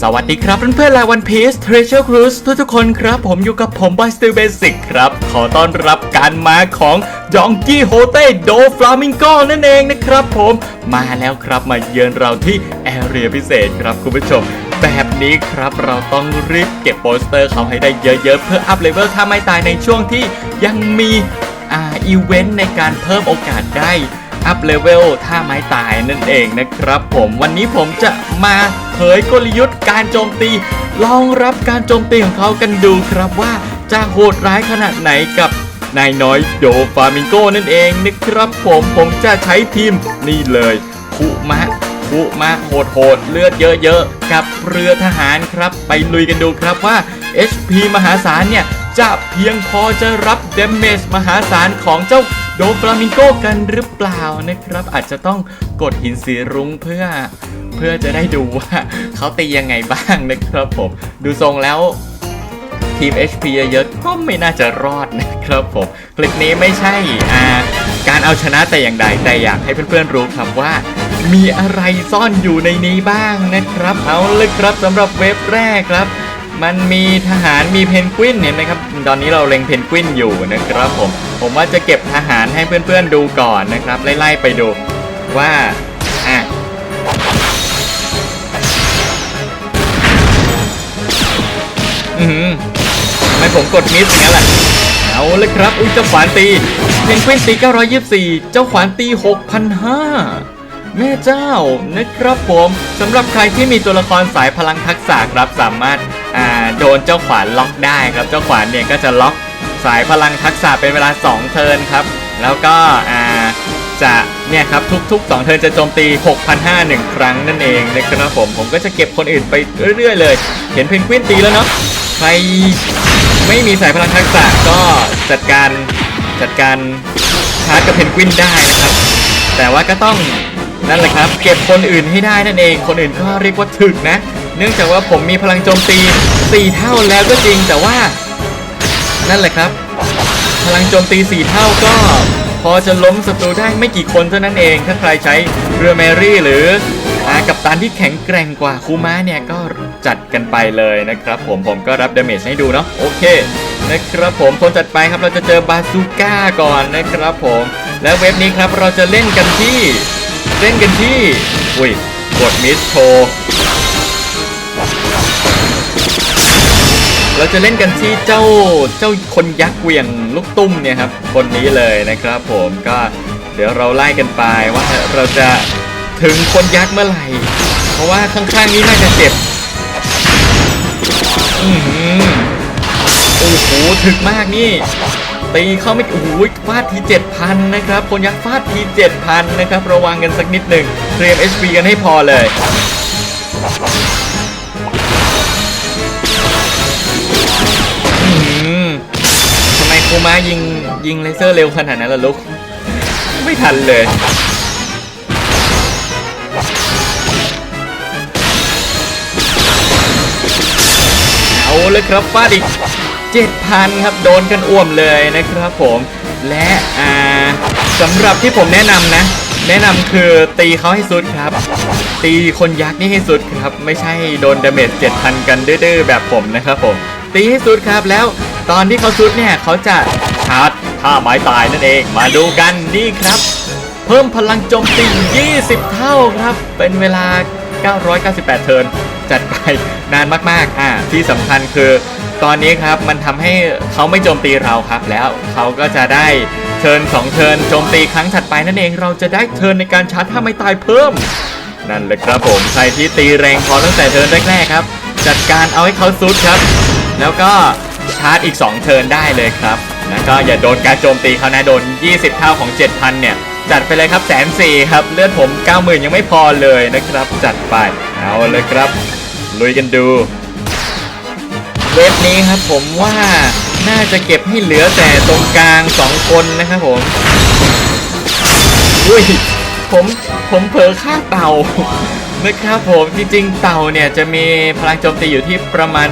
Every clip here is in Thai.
สวัสดีครับเพื่อนๆลายวันพีซ Treasure Cruise ทุกๆคนครับ ผมอยู่กับผมบอยสติลเบสิกครับ ขอต้อนรับการมาของจองกี้โฮเต้โดฟลามิงโกนั่นเองนะครับผมมาแล้วครับมาเยือนเราที่แอเรียพิเศษครับคุณผู้ชม แบบนี้ครับเราต้องรีบเก็บโปสเตอร์เขาให้ได้เยอะๆ เพื่ออัพเลเวลถ้าไม่ตายในช่วงที่ยังมีอ่าอีเวนต์ในการเพิ่มโอกาสได้ อัพเลเวลท่าไม้ตายนั่นเองนะครับ ผมวันนี้ผมจะมาเผยกลยุทธ์การโจมตี ลองรับการโจมตีของเขากันดูครับว่าจะโหดร้ายขนาดไหนกับนายน้อยโดฟามิงโกนั่นเองนะครับผมผมจะใช้ทีมนี่เลยคุมะคุมะโหดโหดเลือดเยอะๆ กับเรือทหารครับ ไปลุยกันดูครับว่า HP มหาศาลเนี่ย จะเพียงพอจะรับเดเมจมหาศาลของเจ้า โดฟลามิงโกกันหรือเปล่านะครับ อาจจะต้องกดหินสีรุ้งเพื่อเพื่อจะได้ดูว่าเขาตียังไงบ้างนะครับผม ดูทรงแล้วทีม HP เยอะๆก็ไม่น่าจะรอดนะครับผม คลิปนี้ไม่ใช่อ่าการเอาชนะแต่อย่างใดแต่อยากให้เพื่อนๆรู้ครับว่า มีอะไรซ่อนอยู่ในนี้บ้างนะครับ เอาเลยครับสำหรับเว็บแรกครับ มันมีทหารมีเพนกวินเห็นไหมครับ ตอนนี้เราเล็งเพนกวินอยู่นะครับผม ผมว่าจะเก็บทหารให้เพื่อนๆดูก่อนนะครับ ไล่ๆไปดูว่าอะอือหือทำไมผมกดมิสอย่างนั้นล่ะ เอาเลยครับ อุ้ยเจ้าขวานตี เพนกวินตี 924 เจ้าขวานตี 6,500แม่เจ้านะครับผมสำหรับใครที่มีตัวละครสายพลังทักษะครับสามารถอ่าโดนเจ้าขวานล็อกได้ครับเจ้าขวานเนี่ยก็จะล็อก สายพลังทักษะเป็นเวลา 2 เทิร์นครับ แล้วก็อ่าจะเนี่ยครับทุกๆ 2 เทิร์นจะโจมตี 6,500หนึ่งครั้งนั่นเองนะครับผม ผมก็จะเก็บคนอื่นไปเรื่อยๆเลย เห็นเพนกวินตีแล้วเนาะใครไม่มีสายพลังทักษะก็จัดการจัดการชาร์จกับเพนกวินได้นะครับ แต่ว่าก็ต้องนั่นแหละครับ เก็บคนอื่นให้ได้นั่นเอง คนอื่นก็เรียกว่าถึกนะ เนื่องจากว่าผมมีพลังโจมตี 4 เท่าแล้วก็จริงแต่ว่า นั่นแหละครับ พลังโจมตี 4 เท่าก็ พอจะล้มศัตรูได้ไม่กี่คนเท่านั้นเอง ถ้าใครใช้เรือแมรี่หรืออากับตันที่แข็งแกร่งกว่าคูม้าเนี่ยก็จัดกันไปเลยนะครับ ผมผมก็รับดาเมจให้ดูเนาะโอเคนะครับผมคนจัดไปครับเราจะเจอบาซูก้าก่อนนะครับผม และเว็บนี้ครับเราจะเล่นกันที่ เล่นกันที่อุ้ยกดมิสโช เราจะเล่นกันที่เจ้าเจ้าคนยักษ์เวียงลูกตุ้มเนี่ยครับ คนนี้เลยนะครับ ผมก็เดี๋ยวเราไล่กันไปว่าเราจะถึงคนยักษ์เมื่อไหร่ เพราะว่าข้างๆนี้น่าจะเจ็บอือหือโอ้โหถึกมากนี่ตีเข้าไม่โอ้โหฟาดที7,000นะครับ คนยักษ์ฟาดที7,000นะครับ ระวังกันสักนิดหนึ่งเตรียม HP กันให้พอเลย คมายิงยิงเลเซอร์เร็วขนาดนั้นล่ะลูก ไม่ทันเลย เอาเลยครับฟาดอีก7,000ครับโดนกันอ่วมเลยนะครับผมและอ่าสำหรับที่ผมแนะนำนะ แนะนำคือตีเขาให้สุดครับ ตีคนยักษ์นี่ให้สุดครับ ไม่ใช่โดนดาเมจ7,000 กันดื้อๆแบบผมนะครับผม ตีให้สุดครับแล้ว ตอนที่เขาสุดเนี่ยเขาจะชาร์จท่าไม้ตายนั่นเอง มาดูกันนี่ครับ เพิ่มพลังโจมตี 20 เท่าครับ เป็นเวลา 998 เทิร์นจัดไปนานมากๆอ่าที่สำคัญคือ ตอนนี้ครับมันทำให้เขาไม่โจมตีเราครับ แล้วเขาก็จะได้เทิร์น2เทิร์นโจมตีครั้งถัดไปนั่นเอง เราจะได้เทิร์นในการชาร์จถ้าไม่ตายเพิ่ม นั่นเลยครับผมใครที่ตีแรงพอตั้งแต่เทิร์นแรกๆครับ จัดการเอาให้เขาซุดครับ แล้วก็าร์จอีก 2 เทิร์นได้เลยครับแล้วก็อย่าโดนการโจมตีเขานะโดน 20 เท่าของ 7,000 เนี่ย จัดไปเลยครับแสนสี่ครับ เลือดผม 90,000 ยังไม่พอเลยนะครับ จัดไป เอาเลยครับ ลุยกันดู เว็บนี้ครับผมว่าน่าจะเก็บให้เหลือแต่ตรงกลาง 2 คนนะครับผม อุ้ย ผมผมเผลอฆ่าเต่า นะครับผมจริงๆ เต่าเนี่ยจะมีพลังโจมตีอยู่ที่ประมาณ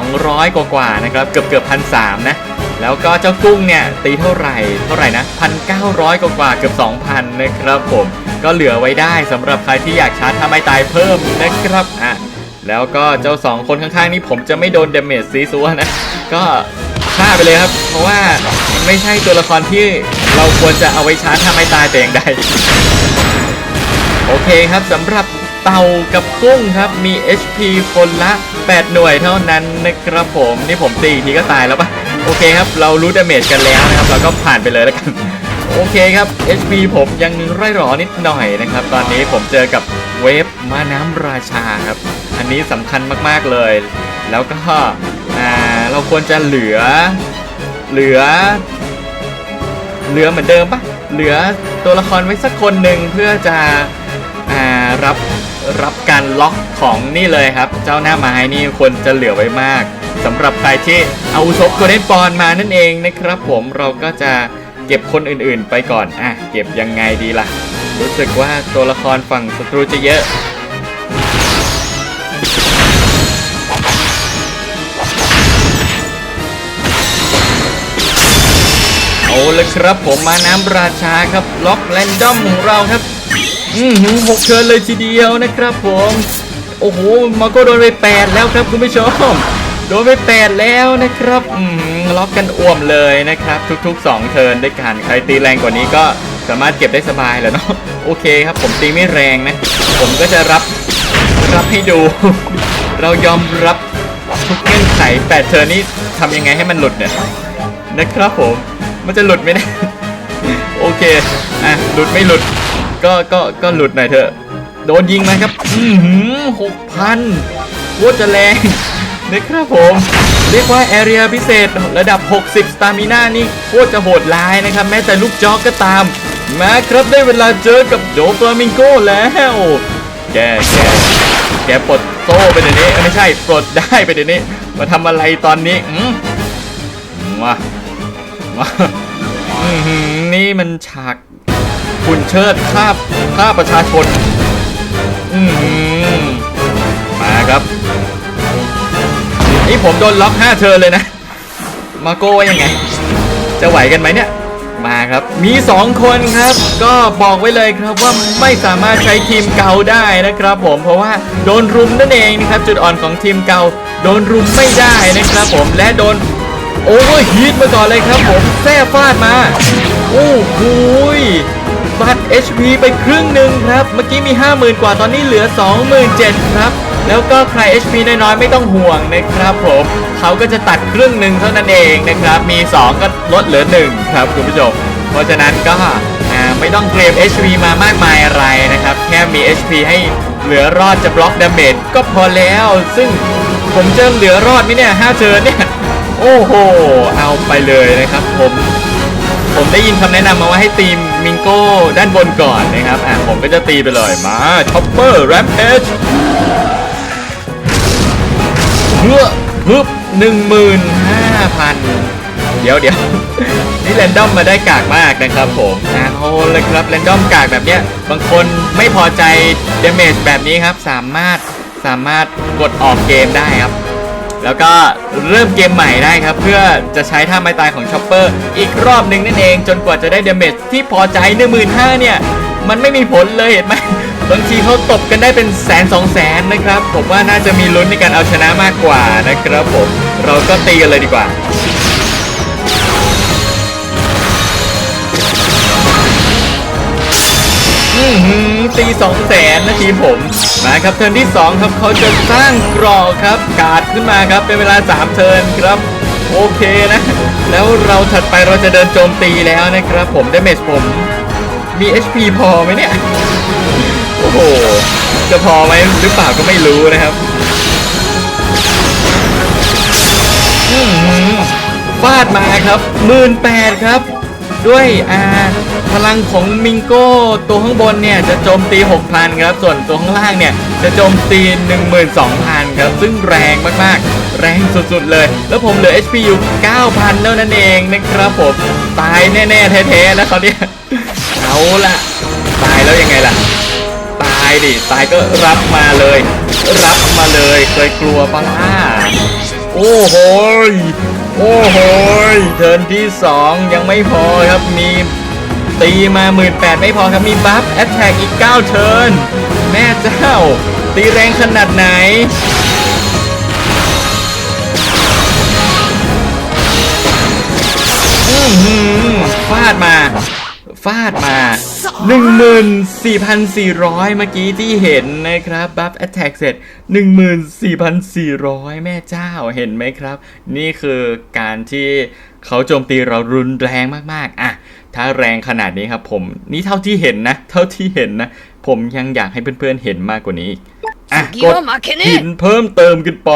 1,200 กว่าๆนะครับเกือบเกือบพันสามนะแล้วก็เจ้ากุ้งเนี่ยตีเท่าไหร่เท่าไหร่นะ1,900 กว่าๆเกือบ 2,000 นะครับผมก็เหลือไว้ได้สำหรับใครที่อยากชาร์จถ้าไม่ตายเพิ่มนะครับอะแล้วก็เจ้าสองคนข้างๆ นี่ผมจะไม่โดนเดเมจซีซัวนะ ก็ฆ่าไปเลยครับ เพราะว่ามันไม่ใช่ตัวละครที่เราควรจะเอาไว้ชาร์จถ้าไม่ตายแต่อย่างใด โอเคครับสำหรับ เต่ากับกุ้งครับมี HP คนละ 8 หน่วยเท่านั้นนะครับผมนี่ผมตีทีก็ตายแล้วปะโอเคครับ เรารู้ดาเมจกันแล้วนะครับ เราก็ผ่านไปเลยแล้วกัน โอเคครับ HP ผมยังไร่หรอนิดหน่อยนะครับ ตอนนี้ผมเจอกับเวฟมาน้ำราชาครับ อันนี้สำคัญมากๆเลย แล้วก็อ่าเราควรจะเหลือ เหลือ เหลือเหมือนเดิมปะเหลือตัวละครไว้สักคนหนึ่งเพื่อจะอ่ารับ รับการล็อกของนี่เลยครับ เจ้าหน้าไม้นี่ควรจะเหลือไว้มากสำหรับใครที่เอาซบโกลเด้นปอนมานั่นเองนะครับ ผมเราก็จะเก็บคนอื่นๆ ไปก่อนอะเก็บยังไงดีล่ะ รู้สึกว่าตัวละครฝั่งศัตรูจะเยอะเอาเลยครับผมมาน้ำราชาครับล็อกแรนดอมของเราครับ อือหือหกเชิญเลยทีเดียวนะครับผม โอ้โหมาโก็โดนไปแปดแล้วครับคุณผู้ชมโดนไปแปดแล้วนะครับอือหือล็อกกันอ่วมเลยนะครับ ทุกๆ 2 เทิร์นด้วยกันใครตีแรงกว่านี้ก็สามารถเก็บได้สบายแล้วเนาะโอเคครับ ผมตีไม่แรงนะ ผมก็จะรับรับให้ดู เรายอมรับทุกเงื่อนไขแปดเทิร์นนี้ทำยังไงให้มันหลุดเนี่ยนะครับผม มันจะหลุดไหมเนะ โอเค อะ หลุดไม่หลุด ก็ก็ก็หลุดหน่อยเถอะ โดนยิงมาครับ อือหือหกพันโคตรจะแรงนะครับผม เรียกว่าแอเรียพิเศษระดับ 60 สตามิน่านี่โคตรจะโหดร้ายนะครับ แม้แต่ลูกจอกก็ตาม มาครับได้เวลาเจอกับโดฟลามิงโกแล้ว แกแกแกปลดโซ่ไปเดี๋ยวนี้ ไม่ใช่ปลดได้ไปเดี๋ยวนี้ มาทำอะไรตอนนี้อืมมามาอื้หือนี่มันฉาก คุณเชิดภาพภาประชาชน อือหือมาครับ นี่ผมโดนล็อก5เชิญเลยนะ มาโก้ว่ายังไง จะไหวกันไหมเนี่ย มาครับ มี 2 คนครับ ก็บอกไว้เลยครับว่าไม่สามารถใช้ทีมเก่าได้นะครับ ผม เพราะว่าโดนรุมนั่นเองนะครับ จุดอ่อนของทีมเก่า โดนรุมไม่ได้นะครับ ผม และโดนโอเวอร์ฮีทมาก่อนเลยครับผม แท้ฟาดมา โอ้โหย บัตร HP ไปครึ่งหนึ่งครับ เมื่อกี้มี 50,000 กว่าตอนนี้เหลือ 27,000ครับ แล้วก็ใคร HP น้อยๆไม่ต้องห่วงนะครับผมเขาก็จะตัดครึ่งหนึ่งเท่านั้นเองนะครับ มี 2 ก็ลดเหลือ 1 ครับคุณผู้ชม เพราะฉะนั้นก็ไม่ต้องเตรียม HP มามากมายอะไรนะครับ แค่มี HP ให้เหลือรอดจะบล็อกดาเมจก็พอแล้ว ซึ่งผมจะเหลือรอดไหมเนี่ย5เชิญเนี่ย โอ้โห เอาไปเลยนะครับผม ผมได้ยินคำแนะนำมาว่าให้ตีมมิงโก้ด้านบนก่อนนะครับ อะผมก็จะตีไปเลยมาช็อปเปอร์แรมเพจเพื่อฮึบหนึ่งหมื่นห้าพันเดี๋ยวเดี๋ยวนี่แรนดอมมาได้กากมากนะครับผมอะโอ้เลยครับแรนดอมกากแบบเนี้ย บางคนไม่พอใจเดเมจแบบนี้ครับ สามารถสามารถกดออกเกมได้ครับ แล้วก็เริ่มเกมใหม่ได้ครับ เพื่อจะใช้ท่าไม้ตายของชอปเปอร์อีกรอบหนึ่งนั่นเอง จนกว่าจะได้เดเมจที่พอใจ1 5 0 0 0เนี่ย มันไม่มีผลเลยเห็นไหมบางทีเขาตบกันได้เป็นแสนสองแสนนะครับ ผมว่าน่าจะมีลุ้นในการเอาชนะมากกว่านะครับผม เราก็ตีกันเลยดีกว่า อือหือตีสองแสนนะทีมผม มาครับเทิร์นที่ 2 ครับเขาจะสร้างกรอกครับ กาดขึ้นมาครับ เป็นเวลา 3 เทิร์นครับ โอเคนะ แล้วเราถัดไปเราจะเดินโจมตีแล้วนะครับผมได้เมจผม มี HP พอไหมเนี่ย โอ้โห จะพอไหมหรือเปล่าก็ไม่รู้นะครับอือหือฟาดมาครับหมื่นแปดครับ ด้วยอา พลังของมิงโก้ตัวข้างบนเนี่ยจะโจมตี 6,000 ครับ ส่วนตัวข้างล่างเนี่ยจะโจมตี 12,000 ครับ ซึ่งแรงมากๆ แรงสุดๆเลย แล้วผมเหลือ HP อยู่ 9,000 เท่านั้นเองนะครับผม ตายแน่ๆแท้ๆแล้วเขาเนี่ย เอาละตายแล้วยังไงล่ะ ตายดิ ตายก็รับมาเลย รับมาเลยเคยกลัวปะล่ะโอ้โหโอ้โหเทิร์นที่ 2 ยังไม่พอครับมี ตีมา 18,000 ไม่พอครับ มีบัฟแอตแทกอีก 9 เทิร์น แม่เจ้า ตีแรงขนาดไหน อืมฟาดมาฟาดมา 14,400 เมื่อกี้ที่เห็นนะครับ บัฟแอตแทกเสร็จ 14,400 แม่เจ้าเห็นไหมครับ นี่คือการที่เขาโจมตีเรารุนแรงมาก ๆ อะ ถ้าแรงขนาดนี้ครับผมนี่เท่าที่เห็นนะ เท่าที่เห็นนะ ผมยังอยากให้เพื่อนๆเห็นมากกว่านี้อีกอะกดหินเพิ่มเติมกันไป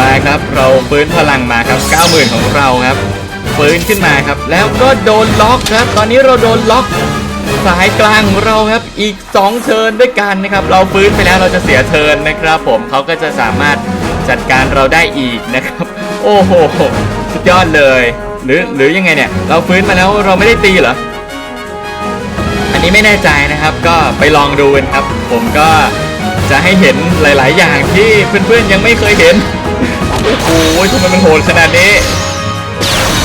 มาครับเราฟื้นพลังมาครับ 90,000 ของเราครับฟื้นขึ้นมาครับ แล้วก็โดนล็อกครับ ตอนนี้เราโดนล็อกสายกลางของเราครับอีก 2 เทิร์นด้วยกันนะครับ เราฟื้นไปแล้วเราจะเสียเทิร์นนะครับ ผมเขาก็จะสามารถจัดการเราได้อีกนะครับ โอ้โหสุดยอดเลย หรือหรือยังไงเนี่ย เราฟื้นมาแล้วเราไม่ได้ตีเหรอ อันนี้ไม่แน่ใจนะครับ ก็ไปลองดูกันครับ ผมก็จะให้เห็นหลาย ๆ อย่างที่เพื่อน ๆ ยังไม่เคยเห็น โอ้โหทำไมมันโหดขนาดนี้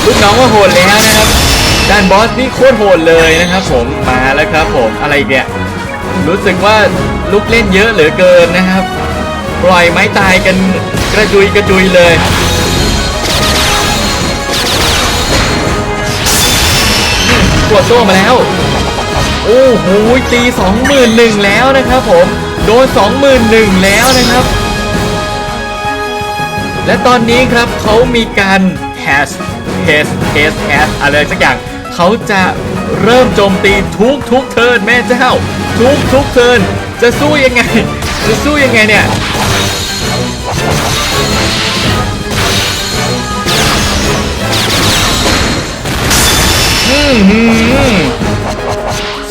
ลูกน้องก็โหดแล้วนะครับ ด้านบอสนี่โคตรโหดเลยนะครับ ผมมาแล้วครับ ผมอะไรอีกเนี่ยรู้สึกว่าลูกเล่นเยอะเหลือเกินนะครับ ปล่อยไม้ตายกันกระจุยกระจุยเลย กดโซ่มาแล้ว โอ้โหตีสองหมื่นหนึ่งแล้วนะครับผมโดนสองหมื่นหนึ่งแล้วนะครับ และตอนนี้ครับเขามีการ has has has has อะไรสักอย่างเขาจะเริ่มโจมตีทุกทุกเทิร์นแม่เจ้า ทุกทุกเทิร์นจะสู้ยังไง จะสู้ยังไงเนี่ย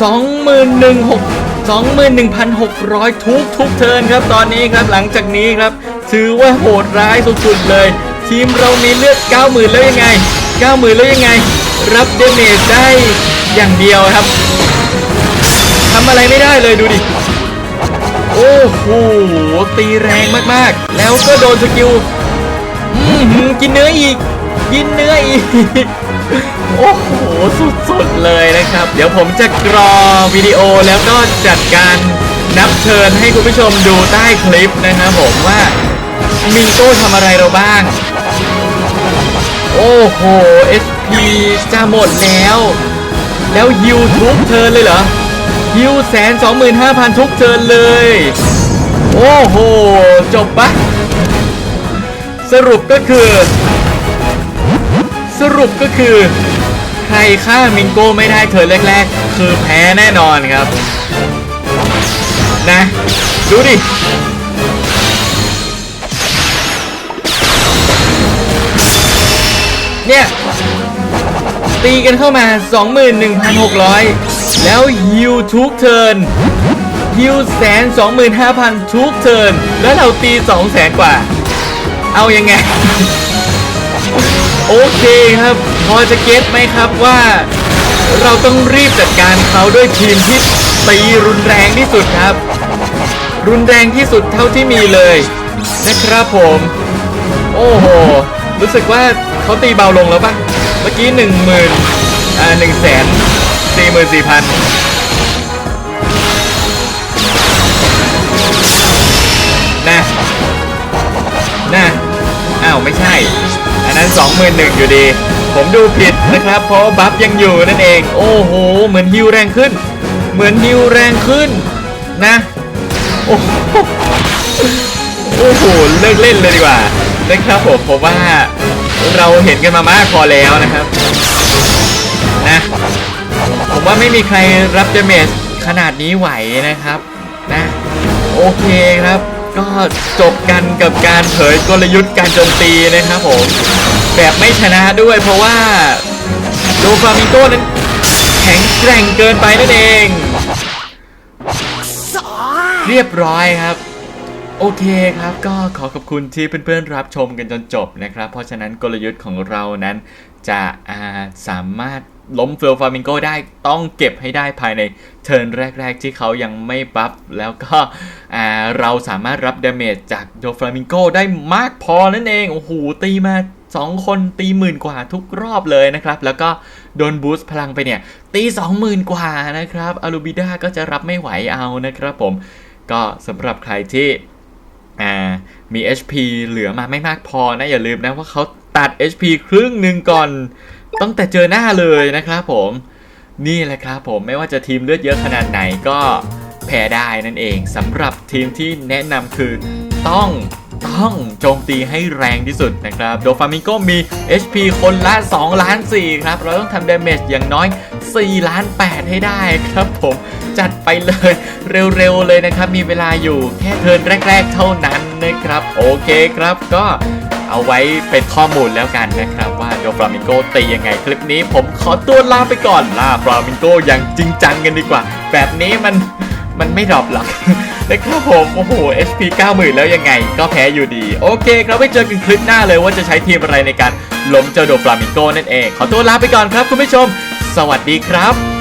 สองหมื่นหนึ่งหกสองหมื่นหนึ่งพันหกร้อยทุกทุกเทิร์นครับ ตอนนี้ครับหลังจากนี้ครับ ถือว่าโหดร้ายสุดๆเลย ทีมเรามีเลือด90,000แล้วยังไง90,000แล้วยังไง รับเดเมจได้อย่างเดียวครับทำอะไรไม่ได้เลยดูดิโอ้โหตีแรงมากๆ แล้วก็โดนสกิลอืมกินเนื้ออีก กินเนื้ออีก โอ้โห สุดๆเลยนะครับ เดี๋ยวผมจะกรอวิดีโอแล้วก็จัดการนับเชิญให้คุณผู้ชมดูใต้คลิปนะครับผมว่ามิงโก้ทำอะไรเราบ้าง โอ้โห SP จะหมดแล้ว แล้วฮิวทุกเทิร์นเลยเหรอฮิวแสนสองหมื่นห้าพันทุกเทิร์นเลย โอ้โห จบปะสรุปก็คือ สรุปก็คือ ใครฆ่ามิงโก้ไม่ได้เธอแรกๆ คือแพ้แน่นอนครับ นะ ดูดิเนี่ยตีกันเข้ามา 21,600 แล้วฮิวทุกเทิร์นฮิวแสนสองหมื่นห้าพันทุกเทิร์นแล้วเราตีสองแสนกว่า เอายังไง โอเคครับ พอจะเก็ตไหมครับว่า เราต้องรีบจัดการเขาด้วยทีมที่ตีรุนแรงที่สุดครับ รุนแรงที่สุดเท่าที่มีเลย นะครับผม โอ้โห รู้สึกว่าเขาตีเบาลงแล้วปะเมื่อกี้หนึ่งหมื่นอ่าหนึ่งแสนสี่หมื่นสี่พันนะนะอ้าว ไม่ใช่ นั้นสองหมื่นหนึ่งอยู่ดี ผมดูผิดนะครับ เพราะบัฟยังอยู่นั่นเอง โอ้โห เหมือนฮิวแรงขึ้น เหมือนฮิวแรงขึ้นนะ โอ้โหโอ้โหเลิกเล่นเลยดีกว่านะครับผมผมว่าเราเห็นกันมามากพอแล้วนะครับนะผมว่าไม่มีใครรับเดเมจขนาดนี้ไหวนะครับนะโอเคครับ ก็จบกันกับการเผยกลยุทธ์การโจมตีนะครับผม แบบไม่ชนะด้วยเพราะว่าโดฟามิโก้นั้นแข็งแกร่งเกินไปนั่นเอง เรียบร้อยครับ โอเคครับก็ขอขอบคุณที่เพื่อนๆรับชมกันจนจบนะครับ เพราะฉะนั้นกลยุทธ์ของเรานั้นจะาสามารถ ล้มเฟลฟามิงโกได้ต้องเก็บให้ได้ภายในเทิร์นแรก ๆ ที่เขายังไม่บัฟแล้วก็เราสามารถรับดาเมจจากโดฟลามิงโกได้มากพอนั่นเอง โอ้โห ตีมา 2 คนตีหมื่นกว่าทุกรอบเลยนะครับ แล้วก็โดนบูสต์พลังไปเนี่ย ตี 20,000 กว่านะครับอารูบิดาก็จะรับไม่ไหวเอานะครับผม ก็สำหรับใครที่มี HP เหลือมาไม่มากพอนะ อย่าลืมนะว่าเขาตัด HP ครึ่งหนึ่งก่อน ตั้งแต่เจอหน้าเลยนะครับผม นี่แหละครับผมไม่ว่าจะทีมเลือดเยอะขนาดไหนก็แพ้ได้นั่นเองสำหรับทีมที่แนะนำคือต้องต้องโจมตีให้แรงที่สุดนะครับโดฟามิงโกมี HP คนละ2ล้าน4ครับ เราต้องทำดาเมจอย่างน้อย4ล้าน8ให้ได้ครับผมจัดไปเลยเร็วๆเลยนะครับ มีเวลาอยู่แค่เทิร์นแรก ๆ เท่านั้นนะครับ โอเคครับก็ เอาไว้เป็นข้อมูลแล้วกันนะครับ ว่าโดฟลามิงโกตียังไงคลิปนี้ ผมขอตัวลาไปก่อนลาฟลามิงโกอย่างจริงจังกันดีกว่า แบบนี้มันมันไม่ดรอปหรอกนะครับผมโอ้โห HP 90,000 แล้วยังไง ก็แพ้อยู่ดี โอเคครับไว้เจอกันคลิปหน้าเลยว่าจะใช้ทีมอะไรในการล้มเจ้าโดฟลามิงโกนั่นเอง ขอตัวลาไปก่อนครับคุณผู้ชม สวัสดีครับ